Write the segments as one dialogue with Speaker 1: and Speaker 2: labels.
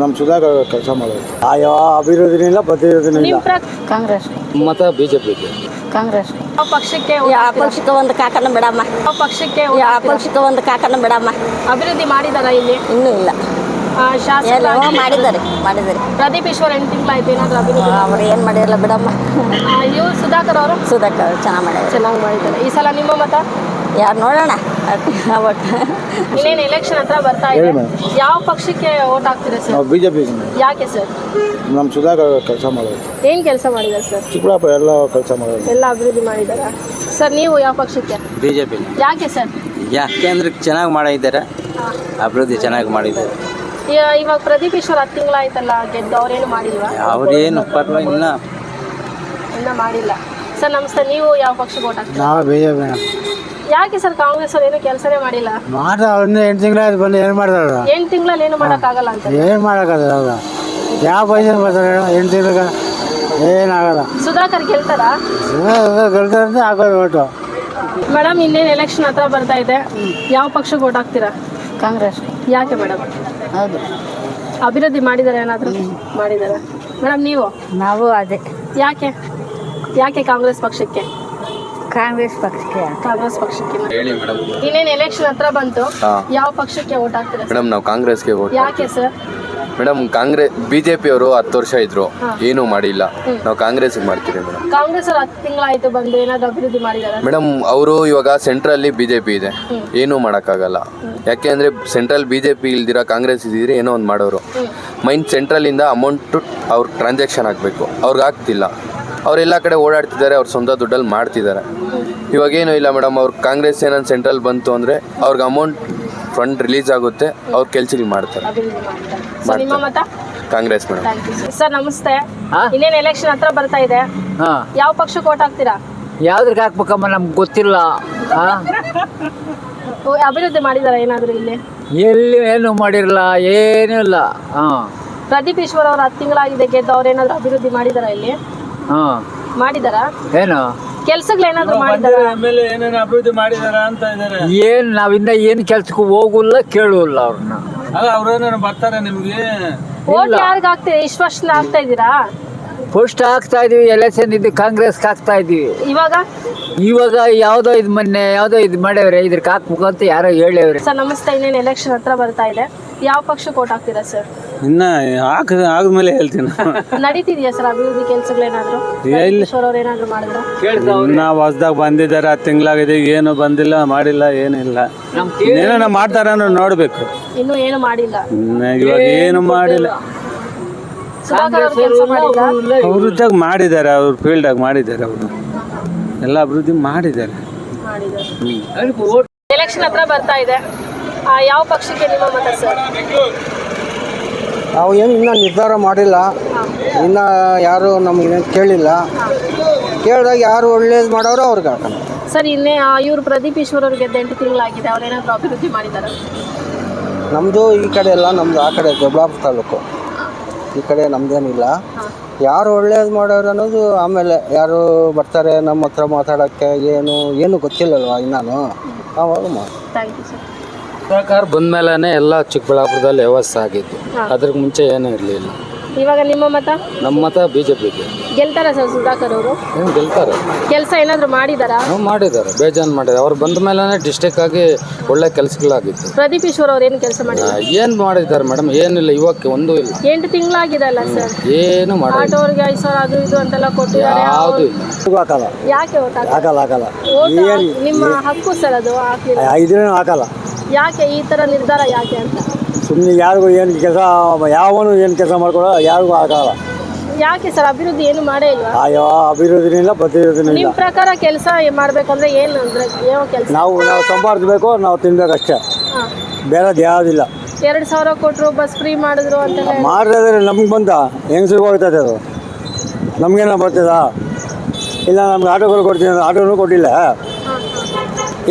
Speaker 1: ನಮ್ಮ ಸುಧಾಕರ್ ಕೆಲಸ ಮಾಡೋದು. ಯಾವ ಅಭಿವೃದ್ಧಿನೂ ಇಲ್ಲ ಪ್ರತಿವೃದ್ಧಿನೂ ಇಲ್ಲ
Speaker 2: ಕಾಂಗ್ರೆಸ್.
Speaker 3: ಮತ ಬಿಜೆಪಿ
Speaker 2: ಕಾಂಗ್ರೆಸ್.
Speaker 4: ಯಾವ ಪಕ್ಷಕ್ಕೆ
Speaker 2: ಯಾವ ಪಕ್ಷಕ್ಕೆ ಒಂದು ಕಾಕನ ಬಿಡಮ್ಮ.
Speaker 4: ಯಾವ ಪಕ್ಷಕ್ಕೆ
Speaker 2: ಯಾವ ಪಕ್ಷಕ್ಕೆ ಒಂದು ಕಾಕನ ಬಿಡಮ್ಮ.
Speaker 4: ಅಭಿವೃದ್ಧಿ ಮಾಡಿದಾರ ಇಲ್ಲಿ?
Speaker 2: ಇನ್ನೂ ಇಲ್ಲ.
Speaker 4: ಆ, ಶಾಸಕ
Speaker 2: ಎಲ್ಲ ಮಾಡಿದ್ದಾರೆ ಮಾಡಿದ್ದಾರೆ.
Speaker 4: ಪ್ರದೀಪ್ ಈಶ್ವರ್ ಎಂಟು ತಿಂಗಳಾಯ್ತು ಏನಾದರೂ ಅಭಿವೃದ್ಧಿ
Speaker 2: ಅವ್ರು ಏನು ಮಾಡಿರಲ್ಲ ಬಿಡಮ್ಮ.
Speaker 4: ಇವ್ರು ಸುಧಾಕರ್ ಅವರು?
Speaker 2: ಸುಧಾಕರ್ ಚೆನ್ನಾಗಿ ಮಾಡ್ಯಾರ
Speaker 4: ಚೆನ್ನಾಗಿ ಮಾಡಿದ್ದಾರೆ. ಈ ಸಲ ನಿಮ್ಮ ಮತ?
Speaker 2: ಯಾರು ನೋಡೋಣ? ಒಟ್ಟು
Speaker 4: ಇನ್ನೇನು ಎಲೆಕ್ಷನ್ ಹತ್ರ ಬರ್ತಾ ಇದೆ. ಯಾವ ಪಕ್ಷಕ್ಕೆ ಓಟ್ ಹಾಕ್ತೀರಾ ಸರ್
Speaker 1: ನಾವು ಬಿ ಜೆ ಪಿಗೆ
Speaker 4: ಯಾಕೆ ಸರ್
Speaker 1: ನಮ್ಮ ಸುಧಾಕರ್ ಕೆಲಸ ಮಾಡೋದು
Speaker 4: ಏನ್ ಕೆಲಸ ಮಾಡಿದಾರೆ ಸರ್
Speaker 1: ಚಿಕ್ಕಬಳ್ಳಾಪುರ ಎಲ್ಲ ಕೆಲಸ ಮಾಡೋದು
Speaker 4: ಎಲ್ಲ ಅಭಿವೃದ್ಧಿ ಮಾಡಿದಾರ? ಸರ್ ನೀವು ಯಾವ ಪಕ್ಷಕ್ಕೆ?
Speaker 3: ಬಿ ಜೆ ಪಿ
Speaker 4: ಯಾಕೆ ಸರ್
Speaker 3: ಯಾಕೆಂದ್ರೆ ಚೆನ್ನಾಗಿ ಮಾಡಿದ್ದಾರೆ. ಅಭಿವೃದ್ಧಿ ಚೆನ್ನಾಗಿ ಮಾಡಿದ್ದಾರೆ.
Speaker 4: ಯಾ ಇವಾಗ ಪ್ರದೀಪ್ ಈಶ್ವರ್ ಹತ್ತು ತಿಂಗಳಾಯ್ತಲ್ಲ ಗೆದ್ದು ಅವ್ರೇನು ಮಾಡಿಲ್ವಾ?
Speaker 3: ಅವ್ರೇನು ಪರವಾಗಿಲ್ಲ.
Speaker 4: ಇನ್ನ ಮಾಡಿಲ್ಲ. ಸರ್ ನಮಸ್ತೆ ನೀವು ಯಾವ ಪಕ್ಷಕ್ಕೆ ಓಟ್ ಹಾಕ್ತೀರಾ?
Speaker 1: ನಾವು ಬಿ ಜೆ ಪಿ
Speaker 4: ಯಾಕೆ ಸರ್ ಕಾಂಗ್ರೆಸ್ ಅವ್ರು ಏನು ಕೆಲಸನೇ ಮಾಡಿಲ್ಲ?
Speaker 1: ಮಾಡ್ದ ಒಂದು ಎಂಟು ತಿಂಗಳಾಯ್ತು ಬಂದು ಏನು ಮಾಡ್ತಾರ
Speaker 4: ಎಂಟು ತಿಂಗಳಲ್ಲಿ ಏನು ಮಾಡೋಕ್ಕಾಗಲ್ಲ ಅಂತ.
Speaker 1: ಏನು ಮಾಡೋಕ್ಕಾಗಲ್ಲ ಅವಾಗ ಯಾವ ಪೈಸೆ ಬರ್ತಾರೆ ಹೇಳು? ಎಂಟು ತಿಂಗಳಿಗೆ ಏನಾಗಲ್ಲ.
Speaker 4: ಸುಧಾಕರ್ ಗೆಲ್ತಾರಾ?
Speaker 1: ಗೆಲ್ತಾರಂತೆ ಹಾಕೋದು ಓಟು.
Speaker 4: ಮೇಡಮ್ ಇನ್ನೇನು ಎಲೆಕ್ಷನ್ ಹತ್ರ ಬರ್ತಾ ಇದೆ. ಯಾವ ಪಕ್ಷಕ್ಕೆ ಓಟ್ ಹಾಕ್ತೀರಾ?
Speaker 2: ಕಾಂಗ್ರೆಸ್.
Speaker 4: ಯಾಕೆ ಮೇಡಮ್?
Speaker 2: ಹೌದು.
Speaker 4: ಅಭಿವೃದ್ಧಿ ಮಾಡಿದ್ದಾರೆ ಏನಾದರೂ? ಮಾಡಿದ್ದಾರೆ ಮೇಡಮ್ ನೀವು?
Speaker 2: ನಾವು ಅದೇ.
Speaker 4: ಯಾಕೆ? ಯಾಕೆ ಕಾಂಗ್ರೆಸ್ ಪಕ್ಷಕ್ಕೆ?
Speaker 2: ಕಾಂಗ್ರೆಸ್ ಪಕ್ಷಕ್ಕೆ?
Speaker 4: ಕಾಂಗ್ರೆಸ್ ಪಕ್ಷಕ್ಕೆ
Speaker 5: ಹೇಳಿ ಮೇಡಮ್.
Speaker 4: ಇನ್ನೇನು ಎಲೆಕ್ಷನ್ ಹತ್ರ ಬಂತು
Speaker 5: ಹಾ.
Speaker 4: ಯಾವ ಪಕ್ಷಕ್ಕೆ ವೋಟ್ ಹಾಕ್ತೀರಾ
Speaker 5: ಮೇಡಮ್ ನಾವು ಕಾಂಗ್ರೆಸ್ಗೆ vote
Speaker 4: ಯಾಕೆ ಸರ್
Speaker 5: ಮೇಡಮ್ ಕಾಂಗ್ರೆಸ್ ಬಿಜೆಪಿ ಅವರು ಹತ್ತು ವರ್ಷ ಇದ್ರು. ಏನೂ ಮಾಡಿಲ್ಲ. ನಾವು ಕಾಂಗ್ರೆಸ್ಗೆ ಮಾಡ್ತೀವಿ ಮೇಡಮ್.
Speaker 4: ಕಾಂಗ್ರೆಸ್ ಅವ್ರು ಹತ್ತು ತಿಂಗಳಾಯ್ತು ಬಂದು ಏನಾದ್ರು ಅಭಿವೃದ್ಧಿ ಮಾಡಿದಾರ
Speaker 5: ಮೇಡಮ್ ಅವರು ಇವಾಗ ಸೆಂಟ್ರಲ್ಲಿ ಬಿಜೆಪಿ ಇದೆ. ಏನೂ ಮಾಡೋಕ್ಕಾಗಲ್ಲ. ಯಾಕೆ ಅಂದರೆ ಸೆಂಟ್ರಲ್ ಬಿಜೆಪಿ ಇಲ್ದಿರ ಕಾಂಗ್ರೆಸ್ ಇದ್ದಿದ್ರೆ ಏನೋ ಒಂದು ಮಾಡೋರು. ಮೈನ್ ಸೆಂಟ್ರಲಿಂದ ಅಮೌಂಟು ಅವ್ರ ಟ್ರಾನ್ಸಾಕ್ಷನ್ ಆಗಬೇಕು ಅವ್ರಿಗೆ ಆಗ್ತಿಲ್ಲ. ಅವರೆಲ್ಲ ಕಡೆ ಓಡಾಡ್ತಿದ್ದಾರೆ ಅವ್ರು ಸ್ವಂತ ದುಡ್ಡಲ್ಲಿ ಮಾಡ್ತಿದ್ದಾರೆ. ಇವಾಗೇನು ಇಲ್ಲ ಮೇಡಮ್ ಅವ್ರು ಕಾಂಗ್ರೆಸ್ ಏನಂತ ಸೆಂಟ್ರಲ್ ಬಂತು ಅಂದರೆ ಅವ್ರಿಗೆ ಅಮೌಂಟ್ ಫಂಡ್ ರಿಲೀಸ್ ಆಗುತ್ತೆ ಅವ್ರ ಕೆಲ್ಸಗಳು ಮಾಡ್ತಾರೆ.
Speaker 4: ಸೊ ನಿಮ್ಮ ಮತ?
Speaker 5: ಕಾಂಗ್ರೆಸ್ ಮೇಡಮ್.
Speaker 4: ಸರ್ ನಮಸ್ತೆ. ಇನ್ನೇನು ಎಲೆಕ್ಷನ್ ಹತ್ರ ಬರ್ತಾ ಇದೆ.
Speaker 6: ಹಾಂ.
Speaker 4: ಯಾವ ಪಕ್ಷಕ್ಕೆ ಓಟ್ ಹಾಕ್ತೀರಾ?
Speaker 6: ಯಾವ್ದ್ರಿಗೆ ಹಾಕ್ಬೇಕಮ್ಮ ನಮ್ಗೆ ಗೊತ್ತಿಲ್ಲ?
Speaker 4: ಓ, ಅಭಿವೃದ್ಧಿ ಮಾಡಿದಾರ ಏನಾದ್ರು ಇಲ್ಲಿ?
Speaker 6: ಎಲ್ಲಿ ಏನು ಮಾಡಿರಲ್ಲ ಏನೂ ಇಲ್ಲ ಹಾಂ.
Speaker 4: ಪ್ರದೀಪ್ ಈಶ್ವರ್ ಅವ್ರು ಹತ್ತು ತಿಂಗಳಾಗಿದೆ ಗೆದ್ದು ಅವ್ರು ಏನಾದ್ರು ಅಭಿವೃದ್ಧಿ ಮಾಡಿದಾರ ಇಲ್ಲಿ? ಮಾಡಿದಾರ?
Speaker 6: ಏನು?
Speaker 4: ಕೆಲ್ಸಗಳು ಏನಾದ್ರು ಆಮೇಲೆ
Speaker 7: ಏನೇನು ಅಭಿವೃದ್ಧಿ ಮಾಡಿದಾರ ಅಂತ ಇದ್ದಾರೆ
Speaker 6: ಏನು ನಾವಿಂದ ಏನು ಕೆಲ್ಸಕ್ಕೆ ಹೋಗುಲ್ಲ ಕೇಳುವಲ್ಲ ಅವ್ರನ್ನ.
Speaker 7: ಅಲ್ಲ ಅವ್ರೇನೇನು ಬರ್ತಾರೆ ನಿಮ್ಗೆ?
Speaker 4: ಓಟ್ ಯಾರಿಗ ಇಷ್ಟು ವರ್ಷ ಆಗ್ತಾ ಇದ್ದೀರಾ?
Speaker 6: ಫಸ್ಟ್ ಹಾಕ್ತಾ ಇದೀವಿ ಎಲೆಕ್ಷನ್ ಇದು ಕಾಂಗ್ರೆಸ್ಗೆ ಹಾಕ್ತಾ ಇದೀವಿ.
Speaker 4: ಇವಾಗ?
Speaker 6: ಇವಾಗ ಯಾವುದೋ ಇದು ಮೊನ್ನೆ ಯಾವ್ದೋ ಇದು ಮಾಡ್ಯವ್ರೆ ಇದ್ರಕ್ಕೆ ಹಾಕ್ಬೇಕು ಅಂತ ಯಾರೋ ಹೇಳವ್ರೆ
Speaker 4: ಸರ್ ನಮಸ್ತೆ ಇನ್ನೇನು ಎಲೆಕ್ಷನ್ ಹತ್ರ ಬರ್ತಾ ಇದೆ. ಯಾವ ಪಕ್ಷಕ್ಕೆ ಓಟ್ ಹಾಕ್ತೀರಾ ಸರ್
Speaker 7: ಇನ್ನ ಹಾಕ ಆದ್ಮೇಲೆ ಹೇಳ್ತೀನಿ.
Speaker 4: ನಡೀತಿದ್ಯಾ ಸರ್ ಅಭಿವೃದ್ಧಿ ಕೆಲ್ಸಗಳೇನಾದ್ರು? ಅವ್ರು ಏನಾದ್ರು ಮಾಡಿದ್ರ?
Speaker 7: ಇನ್ನ ಹೊಸ್ದಾಗ ಬಂದಿದ್ದಾರೆ ಹತ್ತು ತಿಂಗಳಾಗಿದೆ ಏನು ಬಂದಿಲ್ಲ ಮಾಡಿಲ್ಲ ಏನಿಲ್ಲ. ಏನೇನೋ ಮಾಡ್ತಾರ ನೋಡ್ಬೇಕು.
Speaker 4: ಇನ್ನು ಏನು ಮಾಡಿಲ್ಲ.
Speaker 7: ಇನ್ನ ಇವಾಗ ಏನು ಮಾಡಿಲ್ಲ.
Speaker 4: ಅವ್ರ
Speaker 7: ಇದ್ದಾಗ ಮಾಡಿದ್ದಾರೆ ಅವ್ರ ಫೀಲ್ಡಾಗ ಮಾಡಿದ್ದಾರೆ ಅವರು. ಎಲ್ಲ ಅಭಿವೃದ್ಧಿ ಮಾಡಿದ್ದಾರೆ.
Speaker 4: ಎಲೆಕ್ಷನ್ ಹತ್ರ ಬರ್ತಾ ಇದೆ. ಆ, ಯಾವ ಪಕ್ಷಕ್ಕೆ ನಿಮ್ಮ ಮತ ಸರ್?
Speaker 1: ನಾವು ಏನು ಇನ್ನೂ ನಿರ್ಧಾರ ಮಾಡಿಲ್ಲ. ಇನ್ನು ಯಾರು ನಮಗೆ ಕೇಳಿಲ್ಲ. ಕೇಳಿದಾಗ ಯಾರು ಒಳ್ಳೇದು ಮಾಡೋರು ಅವ್ರಿಗೆ ಹಾಕೋಣ.
Speaker 4: ಸರ್ ಇನ್ನೇ ಇವರು ಪ್ರದೀಪ್ ಈಶ್ವರ್ ಗೆದ್ದು ಎಂಟು ತಿಂಗಳಾಗಿದೆ ಅವ್ರೇನಾದ್ರು ಅಭಿವೃದ್ಧಿ ಮಾಡಿದ್ದಾರೆ
Speaker 1: ನಮ್ಮದು ಈ ಕಡೆ ಎಲ್ಲ ನಮ್ಮದು ಆ ಕಡೆ ದೊಡ್ಡಬಳ್ಳಾಪುರ ತಾಲೂಕು. ಈ ಕಡೆ ನಮ್ದೇನಿಲ್ಲ. ಯಾರು ಒಳ್ಳೇದು ಮಾಡೋರು ಅನ್ನೋದು ಆಮೇಲೆ ಯಾರು ಬರ್ತಾರೆ ನಮ್ಮ ಹತ್ರ ಮಾತಾಡೋಕ್ಕೆ ಏನು ಏನು ಗೊತ್ತಿಲ್ಲಲ್ವ ಇನ್ನೂ ಅವಾಗ ಮಾಡಿ
Speaker 4: ಥ್ಯಾಂಕ್ ಯು ಸರ್.
Speaker 3: ಸರ್ಕಾರ ಬಂದ ಮೇಲೆ ಎಲ್ಲ ಚಿಕ್ಕಬಳ್ಳಾಪುರದಲ್ಲಿ ವ್ಯವಸ್ಥೆ ಆಗಿತ್ತು ಅದ್ರ ಮುಂಚೆ ಏನೂ ಇರಲಿಲ್ಲ.
Speaker 4: ಇವಾಗ ನಿಮ್ಮ ಮತ?
Speaker 3: ನಮ್ಮ ಮತ ಬಿ ಜೆ ಪಿಗೆ
Speaker 4: ಗೆಲ್ತಾರ ಸರ್ ಸುಧಾಕರ್ ಅವರು?
Speaker 3: ಏನು ಗೆಲ್ತಾರೆ?
Speaker 4: ಕೆಲಸ ಏನಾದರೂ ಮಾಡಿದಾರಾ?
Speaker 3: ನಾವು ಮಾಡಿದ್ದಾರೆ ಬೇಜಾನ್ ಮಾಡಿದ್ದಾರೆ ಅವ್ರು ಬಂದ ಮೇಲೆ ಡಿಸ್ಟಿಕ್ ಆಗಿ ಒಳ್ಳೆ ಕೆಲಸಗಳಾಗಿತ್ತು.
Speaker 4: ಪ್ರದೀಪ್ ಈಶ್ವರ್ ಅವ್ರು ಏನು ಕೆಲಸ ಮಾಡಿದ್ರು?
Speaker 3: ಏನು ಮಾಡಿದ್ದಾರೆ ಮೇಡಮ್? ಏನಿಲ್ಲ ಇವಕ್ಕೆ ಒಂದೂ ಇಲ್ಲ.
Speaker 4: ಎಂಟು ಅಲ್ಲ ಸರ್?
Speaker 3: ಏನು ಮಾಡಿ
Speaker 4: ಆಟೋವ್ರಿಗೆ ಐದು ಸಾವಿರ ಅದು ಇದು ಅಂತೆಲ್ಲ ಕೊಟ್ಟಿದ್ದಾರೆ.
Speaker 3: ಯಾವುದು ಇಲ್ಲ.
Speaker 1: ಆಗಲ್ಲ
Speaker 4: ಯಾಕೆ
Speaker 1: ಆಗಲ್ಲ
Speaker 4: ಆಗಲ್ಲ ನಿಮ್ಮ ಹಕ್ಕು ಸರ್ ಅದು ಹಾಕ್ಲಿಲ್ಲ
Speaker 1: ಹಾಕಲ್ಲ.
Speaker 4: ಯಾಕೆ ಈ ತರ ನಿರ್ಧಾರ ಯಾಕೆ ಅಂತ?
Speaker 1: ಸುಮ್ಮನೆ ಯಾರಿಗೂ ಏನು ಕೆಲಸ ಯಾವನು ಏನು ಕೆಲಸ ಮಾಡ್ಕೊಳ್ಳೋ ಯಾರಿಗೂ ಆಗಲ್ಲ.
Speaker 4: ಯಾಕೆ ಸರ್? ಅಭಿವೃದ್ಧಿ ಏನು ಮಾಡೇ ಇಲ್ಲ
Speaker 1: ಅಯ್ಯೋ ಅಭಿವೃದ್ಧಿನಿಲ್ಲ ಇಲ್ಲ
Speaker 4: ನಿಮ್ಮ ಪ್ರಕಾರ ಕೆಲಸ ಮಾಡ್ಬೇಕಂದ್ರೆ ಏನು ಅಂದ್ರೆ ಯಾವ ಕೆಲಸ?
Speaker 1: ನಾವು ನಾವು ಸಂಪಾದಿಸ್ಬೇಕು ನಾವು ತಿನ್ಬೇಕಷ್ಟೇ. ಬೇರೆ ಯಾವುದಿಲ್ಲ.
Speaker 4: ಎರಡು ಸಾವಿರ ಕೊಟ್ಟರು ಬಸ್ ಫ್ರೀ ಮಾಡಿದ್ರು ಅಂತ ಹೇಳಿ-
Speaker 1: ಮಾಡಿದ್ರೆ ನಮ್ಗೆ ಬಂತ ಹೆಂಗಸ್ರಿಗೆ ಹೋಗ್ತದೆ ಅದು? ನಮಗೇನ ಬರ್ತದ? ಇಲ್ಲ ನಮ್ಗೆ ಆಟೋಗಳು ಕೊಡ್ತೀನಿ ಅಂದ್ರೆ ಆಟೋನು ಕೊಟ್ಟಿಲ್ಲ.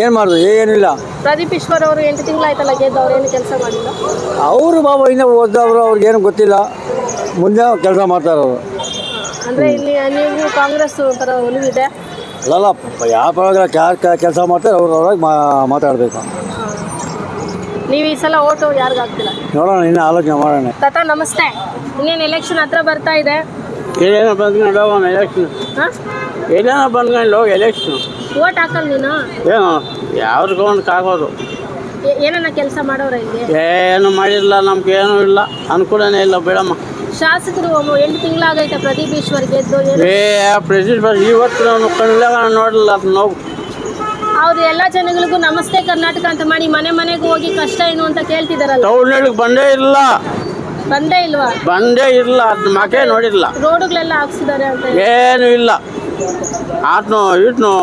Speaker 1: ಏನು ಮಾಡೋದು? ಏನಿಲ್ಲ.
Speaker 4: ಪ್ರದೀಪ್ ಈಶ್ವರ್ ಅವರು ಎಂಟು ತಿಂಗಳಾಯ್ತಲ್ಲ ಗೆದ್ದು ಅವ್ರು ಏನು ಕೆಲಸ ಮಾಡಿಲ್ಲ?
Speaker 1: ಅವರು ಬಾಬಾ ಇನ್ನೂ ಓದ್ದವರು ಅವ್ರಿಗೇನು ಗೊತ್ತಿಲ್ಲ. ಮುಂದೆ ಕೆಲಸ ಮಾಡ್ತಾರೆ ಅವರು
Speaker 4: ಅಂದ್ರೆ ಇಲ್ಲಿ ನೀವು ಕಾಂಗ್ರೆಸ್ ಒಂಥರ ಒಲವಿದೆ.
Speaker 1: ಅಲ್ಲಲ್ಲ ಯಾವ ಪರವಾಗಿಲ್ಲ ಯಾರು ಕೆಲಸ ಮಾಡ್ತಾರೆ ಅವ್ರು ಅವ್ರಾಗ ಮಾತಾಡಬೇಕು.
Speaker 4: ನೀವು ಈ ಸಲ ಓಟು ಯಾರಿಗೂ ಆಗ್ತಿಲ್ಲ
Speaker 7: ನೋಡೋಣ ಇನ್ನು ಆಲೋಚನೆ ಮಾಡೋಣ.
Speaker 4: ತಾತ ನಮಸ್ತೆ. ಇನ್ನೇನು ಎಲೆಕ್ಷನ್ ಹತ್ರ ಬರ್ತಾ ಇದೆ?
Speaker 7: ಏನೇನೋ ಬಂದ್ಕೊಂಡು ಹೋಗೋಣ ಎಲೆಕ್ಷನ್
Speaker 4: ಹಾ?
Speaker 7: ಏನೇನೋ ಬಂದ್ಕೊಂಡು ಹೋಗಿ ಎಲೆಕ್ಷನ್
Speaker 4: ಓಟ್ ಹಾಕಲ್ ನೀನು?
Speaker 7: ಏನು? ಆಗೋದು
Speaker 4: ಏ- ಏನನ್ನ ಕೆಲಸ ಮಾಡೋರ ಇಲ್ಲಿ?
Speaker 7: ಏನು ಮಾಡಿಲ್ಲ ನಮ್ಗೆ ಏನೂ ಇಲ್ಲ. ಅನುಕೂಲನೇ ಇಲ್ಲ ಬೇಡಮ್ಮ.
Speaker 4: ಶಾಸಕರು ಎಂಟು ತಿಂಗಳಾಗೈತೆ ಪ್ರದೀಪ್ ಈಶ್ವರ್ ಗೆದ್ದು ಏನು?
Speaker 7: ಏ ಬಸ್ ಇವತ್ತು ನಾನು ಕಣ್ಣಾಗ ನೋಡಲ್ಲ ಅದು ನೋವು.
Speaker 4: ಅವ್ರು ಎಲ್ಲ ಜನಗಳಿಗೂ ನಮಸ್ತೆ ಕರ್ನಾಟಕ ಅಂತ ಮಾಡಿ ಮನೆ ಮನೆಗೆ ಹೋಗಿ ಕಷ್ಟ ಏನು ಅಂತ ಕೇಳ್ತಿದಾರಲ್ಲ?
Speaker 7: ಟೌನ್ಗಳಿಗೆ ಬಂದೇ ಇಲ್ಲ.
Speaker 4: ಬಂದೇ ಇಲ್ವಾ?
Speaker 7: ಬಂದೇ ಇಲ್ಲ ಅದು ಮಕೆ ನೋಡಿಲ್ಲ.
Speaker 4: ರೋಡುಗಳೆಲ್ಲ ಹಾಕ್ಸಿದ್ದಾರೆ ಅಂತ.
Speaker 7: ಏನು ಇಲ್ಲ. ಆತ್ನು ಇಟ್ನು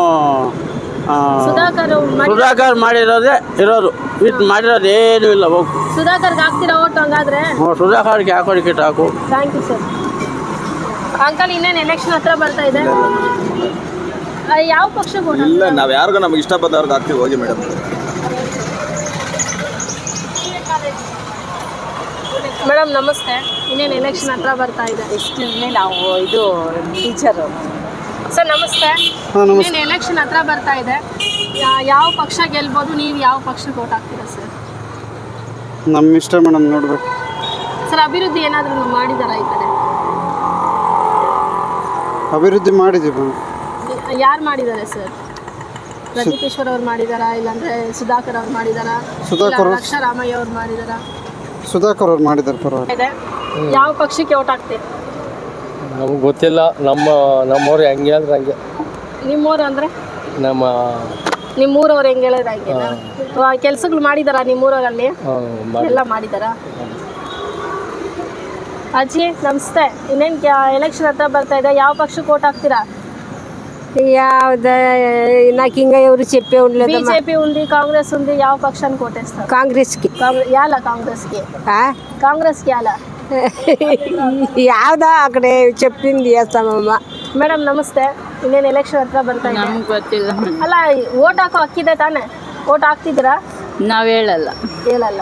Speaker 4: ಸುಧಾಕರ್
Speaker 7: ಮಾಡಿರೋದೇ ಇರೋದು. ಇಟ್ ಮಾಡಿರೋದು ಏನೂ ಇಲ್ಲ ಹೋಗು.
Speaker 4: ಸುಧಾಕರ್ಗೆ ಹಾಕ್ತೀರಾ ಓಟ್ ಹಂಗಾದ್ರೆ?
Speaker 7: ಹ್ಞೂ ಸುಧಾಕರ್ಗೆ ಹಾಕೋಡಿ ಕಿಟ್ ಹಾಕು.
Speaker 4: ಥ್ಯಾಂಕ್ ಯು ಸರ್ ಅಂಕಲ್ ಇನ್ನೇನು ಎಲೆಕ್ಷನ್ ಹತ್ರ ಬರ್ತಾ ಇದೆ? ಯಾವ ಪಕ್ಷ
Speaker 8: ಇಲ್ಲ ನಾವು ಯಾರಿಗೂ ನಮ್ಗೆ ಇಷ್ಟ ಬಂದವ್ರಿಗೆ ಹಾಕ್ತೀವಿ ಹೋಗಿ ಮೇಡಮ್.
Speaker 4: ಮೇಡಮ್ ನಮಸ್ತೆ. ಇನ್ನೇನು ಎಲೆಕ್ಷನ್ ಹತ್ರ ಬರ್ತಾ ಇದೆ?
Speaker 2: ನಾವು ಇದು ಟೀಚರು
Speaker 4: ಸರ್ ನಮಸ್ತೆ. ನಮಸ್ತೆ. ಎಲೆಕ್ಷನ್ ಹತ್ರ ಬರ್ತಾ ಇದೆ. ಯಾವ ಪಕ್ಷ ಗೆಲ್ಬೋದು? ನೀವು ಯಾವ ಪಕ್ಷಕ್ಕೆ ಓಟ್ ಹಾಕ್ತೀರಾ ಸರ್?
Speaker 9: ನಮ್ಮ ಇಷ್ಟ ಮೇಡಮ್ ನೋಡ್ಬೇಕು.
Speaker 4: ಸರ್ ಅಭಿವೃದ್ಧಿ ಏನಾದರೂ ಮಾಡಿದಾರ ಈ ಕಡೆ?
Speaker 9: ಅಭಿವೃದ್ಧಿ ಮಾಡಿದ್ದೀವಿ
Speaker 4: ಯಾರು ಮಾಡಿದ್ದಾರೆ ಸರ್? ಪ್ರದೀಪ್ ಈಶ್ವರ್ ಅವ್ರು ಮಾಡಿದಾರಾ? ಇಲ್ಲಾಂದ್ರೆ ಸುಧಾಕರ್ ಅವ್ರು ಮಾಡಿದಾರಾ?
Speaker 9: ಸುಧಾಕರ್
Speaker 4: ಲಕ್ಷ ರಾಮಯ್ಯ ಅವ್ರು ಮಾಡಿದಾರಾ?
Speaker 9: ಸುಧಾಕರ್ ಅವ್ರು ಮಾಡಿದ್ದಾರೆ ಪರವಾಗಿಲ್ಲ.
Speaker 4: ಯಾವ ಪಕ್ಷಕ್ಕೆ ಓಟ್ ಹಾಕ್ತೀರಿ?
Speaker 3: ನಮ್ಗೆ ಗೊತ್ತಿಲ್ಲ. ನಮ್ಮ ನಮ್ಮವ್ರು ಹೆಂಗೆ ಹೇಳಿದ್ರೆ ಹಂಗೆ.
Speaker 4: ನಿಮ್ಮವ್ರು ಅಂದರೆ?
Speaker 3: ನಮ್ಮ
Speaker 4: ನಿಮ್ಮೂರವ್ರು ಹೆಂಗೆ ಹೇಳಿದ್ರೆ ಹಂಗೆ ಕೆಲಸಗಳು ಮಾಡಿದಾರ ನಿಮ್ಮೂರಲ್ಲಿ ಎಲ್ಲ ಮಾಡಿದಾರ? ಅಜ್ಜಿ ನಮಸ್ತೆ. ಇನ್ನೇನು ಎಲೆಕ್ಷನ್ ಹತ್ರ ಬರ್ತಾ ಇದೆ. ಯಾವ ಪಕ್ಷಕ್ಕೆ ಓಟ್ ಹಾಕ್ತೀರಾ?
Speaker 2: యావదా ಚೆಪ್ಪೆ ఇంకా ఎవరు చెప్పే ఉండలేదు
Speaker 4: బీజేపీ ఉంది కాంగ్రెస్ ఉంది యావ పక్షానికి ఓటేస్తారు
Speaker 2: కాంగ్రెస్కి యాలా
Speaker 4: కాంగ్రెస్కి కాంగ్రెస్కి
Speaker 2: ಯಾವ್ದಾ ಆ ಕಡೆ ಚೆಪ್ಪಿಂದು ಸಮಮ್ಮ
Speaker 4: ಮೇಡಮ್ ನಮಸ್ತೆ. ಇನ್ನೇನು ಎಲೆಕ್ಷನ್ ಹತ್ರ ಬರ್ತಾ ಇದೆ?
Speaker 2: ಗೊತ್ತಿಲ್ಲ
Speaker 4: ಅಲ್ಲ ಓಟ್ ಹಾಕೋ ಹಕ್ಕಿದೆ ತಾನೇ? ಓಟ್ ಹಾಕ್ತಿದ್ರಾ
Speaker 2: ನಾವ್ ಹೇಳಲ್ಲ.
Speaker 4: ಹೇಳಲ್ಲ.